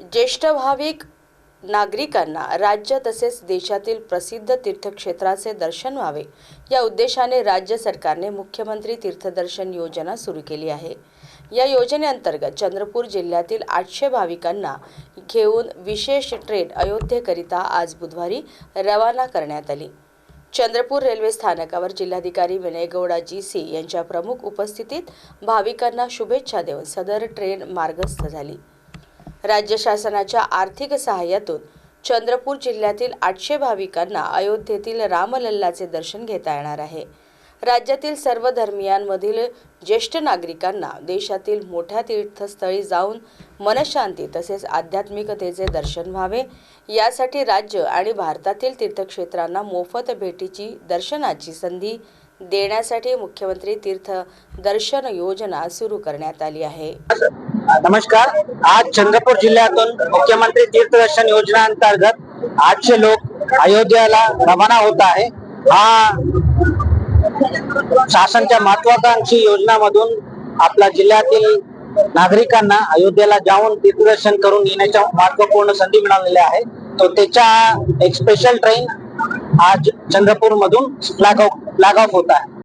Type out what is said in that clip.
ज्येष्ठ भाविक नागरिकांना राज्य तसेच देशातील प्रसिद्ध तीर्थक्षेत्राचे दर्शन व्हावे. या उद्देशाने राज्य सरकारने मुख्यमंत्री तीर्थदर्शन योजना सुरू केली आहे. या योजनेअंतर्गत चंद्रपूर जिल्ह्यातील आठशे भाविकांना घेऊन विशेष ट्रेन अयोध्येकरिता आज बुधवारी रवाना करण्यात आली. चंद्रपूर रेल्वे स्थानकावर जिल्हाधिकारी विनय गौडा जी सी यांच्या प्रमुख उपस्थितीत भाविकांना शुभेच्छा देऊन सदर ट्रेन मार्गस्थ झाली. राज्य शासनाच्या आर्थिक सहाय्यातून चंद्रपूर जिल्ह्यातील आठशे भाविकांना अयोध्येतील रामलल्लाचे दर्शन घेता येणार आहे. राज्यातील सर्व धर्मियांमधील ज्येष्ठ नागरिकांना देशातील मोठ्या तीर्थस्थळी जाऊन मनशांती तसेच आध्यात्मिकतेचे दर्शन व्हावे. यासाठी राज्य आणि भारतातील तीर्थक्षेत्रांना मोफत भेटीची दर्शनाची संधी देण्यासाठी मुख्यमंत्री तीर्थ दर्शन योजना सुरू करण्यात आली आहे. नमस्कार. आज चंद्रपूर जिल्ह्यातून मुख्यमंत्री तीर्थदर्शन योजना अंतर्गत आठशे लोक अयोध्याला रवाना होत आहे. हा शासनच्या महत्वाकांक्षी योजनामधून आपल्या जिल्ह्यातील नागरिकांना अयोध्येला जाऊन तीर्थदर्शन करून येण्याच्या महत्त्वपूर्ण संधी मिळालेल्या आहे तो त्याच्या एक स्पेशल ट्रेन आज चंद्रपूर मधून फ्लॅग ऑफ फ्लॅग ऑफ होत आहे.